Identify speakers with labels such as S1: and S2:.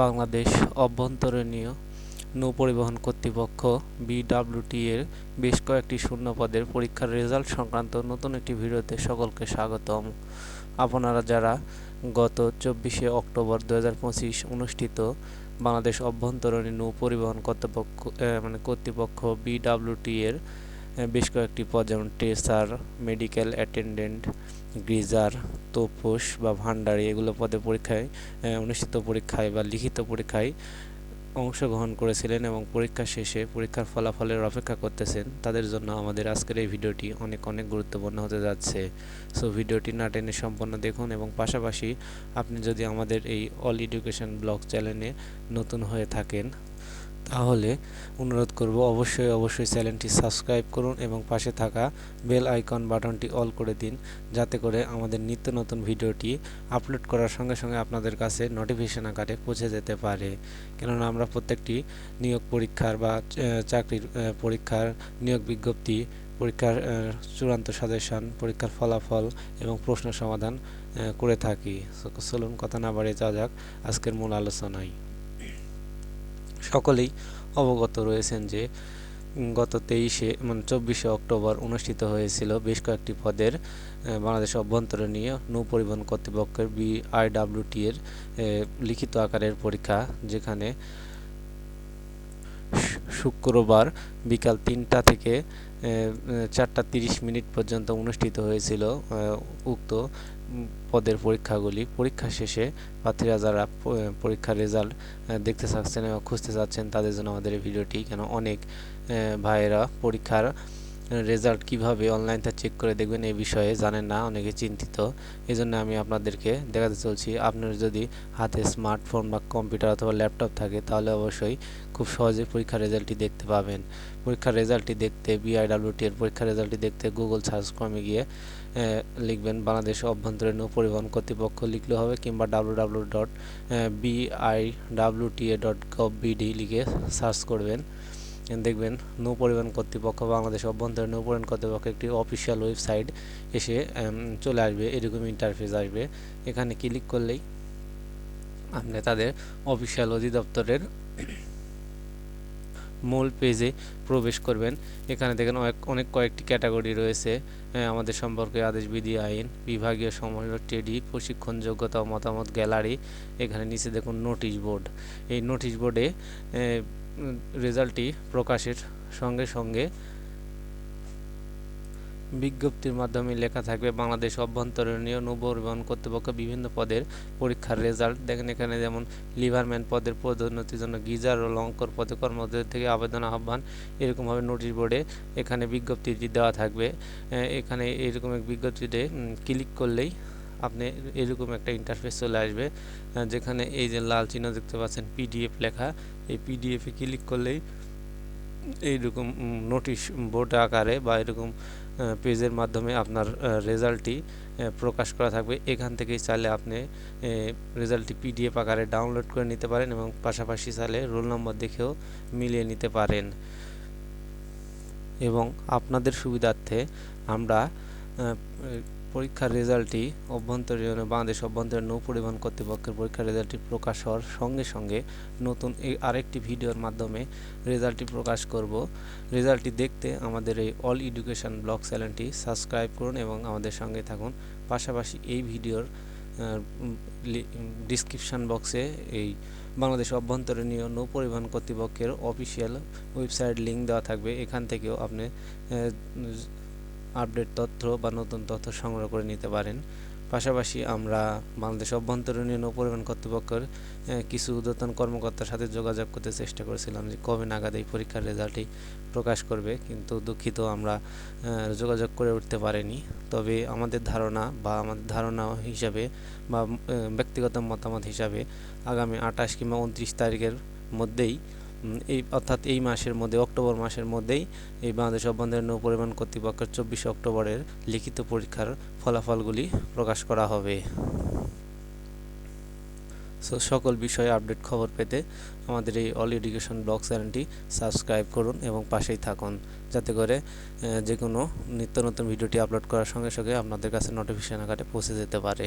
S1: বাংলাদেশ অভ্যন্তরীণ নৌপরিবহন কর্তৃপক্ষ বিডব্লিউটি এর বেশ কয়েকটি শূন্য পদের পরীক্ষার রেজাল্ট সংক্রান্ত নতুন একটি ভিডিওতে সকলকে স্বাগতম। আপনারা যারা গত চব্বিশে অক্টোবর দু হাজার পঁচিশ অনুষ্ঠিত বাংলাদেশ অভ্যন্তরীণ নৌপরিবহন কর্তৃপক্ষ মানে কর্তৃপক্ষ বিডব্লিউটি এর বেশ কয়েকটি পদ, যেমন টেসার, মেডিকেল অ্যাটেন্ডেন্ট গ্রিজার, তোপোস বা ভান্ডারি এগুলো পদে পরীক্ষায় অনুষ্ঠিত পরীক্ষায় বা লিখিত পরীক্ষায় অংশগ্রহণ করেছিলেন এবং পরীক্ষা শেষে পরীক্ষার ফলাফলের অপেক্ষা করতেছেন। তাদের জন্য আমাদের আজকের এই ভিডিওটি অনেক অনেক গুরুত্বপূর্ণ হতে যাচ্ছে। সো ভিডিওটি না টেনে সম্পূর্ণ দেখুন এবং পাশাপাশি আপনি যদি আমাদের এই অল এডুকেশন ব্লগ চ্যানেলে নতুন হয়ে থাকেন তাহলে অনুরোধ করব অবশ্যই অবশ্যই চ্যানেলটি সাবস্ক্রাইব করুন এবং পাশে থাকা বেল আইকন বাটনটি অল করে দিন যাতে করে আমাদের নিত্য নতুন ভিডিওটি আপলোড করার সঙ্গে সঙ্গে আপনাদের কাছে নোটিফিকেশন আকারে পৌঁছে যেতে পারে। কেননা আমরা প্রত্যেকটি নিয়োগ পরীক্ষার বা চাকরির পরীক্ষার নিয়োগ বিজ্ঞপ্তি, পরীক্ষার চূড়ান্ত সাজেশন, পরীক্ষার ফলাফল এবং প্রশ্ন সমাধান করে থাকি। চলুন কথা না বাড়িয়ে যাওয়া যাক আজকের মূল আলোচনায়। সকলেই অবগত রয়েছেন যে গত তেইশে মানে চব্বিশে অক্টোবর অনুষ্ঠিত হয়েছিল বেশ কয়েকটি পদের বাংলাদেশ অভ্যন্তরীণ নৌ পরিবহন কর্তৃপক্ষের বিআইডাব্লিউটি এর লিখিত আকারের পরীক্ষা, যেখানে শুক্রবার বিকাল তিনটা থেকে চারটা তিরিশ মিনিট পর্যন্ত অনুষ্ঠিত হয়েছিল উক্ত পদের পরীক্ষাগুলি। পরীক্ষা শেষে প্রার্থীরা যারা পরীক্ষার রেজাল্ট দেখতে চাচ্ছেন এবং খুঁজতে চাচ্ছেন, তাদের জন্য আমাদের এই ভিডিওটি কেন অনেক ভাইয়েরা পরীক্ষার রেজাল্ট কীভাবে অনলাইনটা চেক করে দেখবেন এই বিষয়ে জানেন না, অনেকে চিন্তিত। এই জন্য আমি আপনাদেরকে দেখাতে চলছি, আপনার যদি হাতে স্মার্টফোন বা কম্পিউটার অথবা ল্যাপটপ থাকে, তাহলে অবশ্যই খুব সহজে পরীক্ষার রেজাল্টটি দেখতে পাবেন। পরীক্ষার রেজাল্টটি দেখতে বিআইডাব্লিউটি এর পরীক্ষার রেজাল্টটি দেখতে গুগল সার্চ কর্মে গিয়ে লিখবেন বাংলাদেশ অভ্যন্তরীণ পরিবহন কর্তৃপক্ষ লিখলে হবে কিংবা W W dot BIWTA dot gov BD লিখে সার্চ করবেন। দেখবেন নৌ পরিবহন কর্তৃপক্ষ বাংলাদেশ অভ্যন্তরীণ নৌ পরিবহন কর্তৃপক্ষ একটি অফিসিয়াল ওয়েবসাইট এসে চলে আসবে, এরকম ইন্টারফেস আসবে। এখানে ক্লিক করলেই আপনি তাদের অফিসিয়াল অধিদপ্তরের মূল পেজে প্রবেশ করবেন। এখানে দেখেন অনেক কয়েকটি ক্যাটাগরি রয়েছে। আমাদের সম্পর্কে আদেশ, বিধি, আইন, বিভাগীয় সময় টেডি প্রশিক্ষণ, যোগ্যতা, মতামত গ্যালারি এখানে নিচে দেখুন নোটিশ বোর্ড এই নোটিশ বোর্ডে রেজাল্টটি প্রকাশের সঙ্গে সঙ্গে বিজ্ঞপ্তির মাধ্যমে লেখা থাকবে, বাংলাদেশ অভ্যন্তরীণ নৌ পরিবহন কর্তৃপক্ষ বিভিন্ন পদের পরীক্ষার রেজাল্ট। দেখেন এখানে যেমন লিভারম্যান পদের পদোন্নতির জন্য গিজার ও লঙ্কর পদে কর্মদের থেকে আবেদন আহ্বান, এরকমভাবে নোটিশ বোর্ডে এখানে বিজ্ঞপ্তিটি দেওয়া থাকবে। এখানে এরকম এক বিজ্ঞপ্তিতে ক্লিক করলেই আপনি এরকম একটা ইন্টারফেস চলে আসবে যেখানে এই যে লাল চিহ্ন দেখতে পাচ্ছেন পিডিএফ লেখা, এই পিডিএফে ক্লিক করলেই এইরকম নোটিশ বোর্ড আকারে বা এরকম পেজের মাধ্যমে আপনার রেজাল্টটি প্রকাশ করা থাকবে। এখান থেকেই চাইলে আপনি রেজাল্টটি পিডিএফ আকারে ডাউনলোড করে নিতে পারেন এবং পাশাপাশি চাইলে রোল নম্বর দেখেও মিলিয়ে নিতে পারেন। এবং আপনাদের সুবিধার্থে আমরা পরীক্ষার রেজাল্টটি অভ্যন্তরীণ বাংলাদেশ অভ্যন্তরীণ নৌ পরিবহন কর্তৃপক্ষের পরীক্ষার রেজাল্টটি প্রকাশ হওয়ার সঙ্গে সঙ্গে নতুন এই আরেকটি ভিডিওর মাধ্যমে রেজাল্টটি প্রকাশ করব। রেজাল্টটি দেখতে আমাদের এই অল এডুকেশন ব্লগ চ্যানেলটি সাবস্ক্রাইব করুন এবং আমাদের সঙ্গে থাকুন। পাশাপাশি এই ভিডিওর ডিসক্রিপশান বক্সে এই বাংলাদেশ অভ্যন্তরীণ নৌ পরিবহন কর্তৃপক্ষের অফিসিয়াল ওয়েবসাইট লিঙ্ক দেওয়া থাকবে। এখান থেকেও আপনি আপডেট তথ্য বা নতুন তথ্য সংগ্রহ করে নিতে পারেন। পাশাপাশি আমরা বাংলাদেশ অভ্যন্তরীণ নৌ পরিবহন কর্তৃপক্ষের কিছু উদ্যতন কর্মকর্তার সাথে যোগাযোগ করতে চেষ্টা করেছিলাম যে কবে নাগাদ এই পরীক্ষার রেজাল্টটি প্রকাশ করবে, কিন্তু দুঃখিত আমরা যোগাযোগ করে উঠতে পারিনি। তবে আমাদের ধারণা বা আমাদের ধারণা হিসাবে বা ব্যক্তিগত মতামত হিসাবে আগামী আঠাশ কিংবা উনত্রিশ তারিখের মধ্যেই এই অর্থাৎ এই মাসের মধ্যে, অক্টোবর মাসের মধ্যেই এই বাংলাদেশ অভ্যন্তরীণ নৌ পরিবহন কর্তৃপক্ষের চব্বিশে অক্টোবরের লিখিত পরীক্ষার ফলাফলগুলি প্রকাশ করা হবে। সো সকল বিষয়ে আপডেট খবর পেতে আমাদের এই অল এডুকেশন ব্লগ চ্যানেলটি সাবস্ক্রাইব করুন এবং পাশেই থাকুন। যাতে করে যে কোনো নিত্য নতুন ভিডিওটি আপলোড করার সঙ্গে সঙ্গে আপনাদের কাছে নোটিফিকেশন আকারে পৌঁছে যেতে পারে।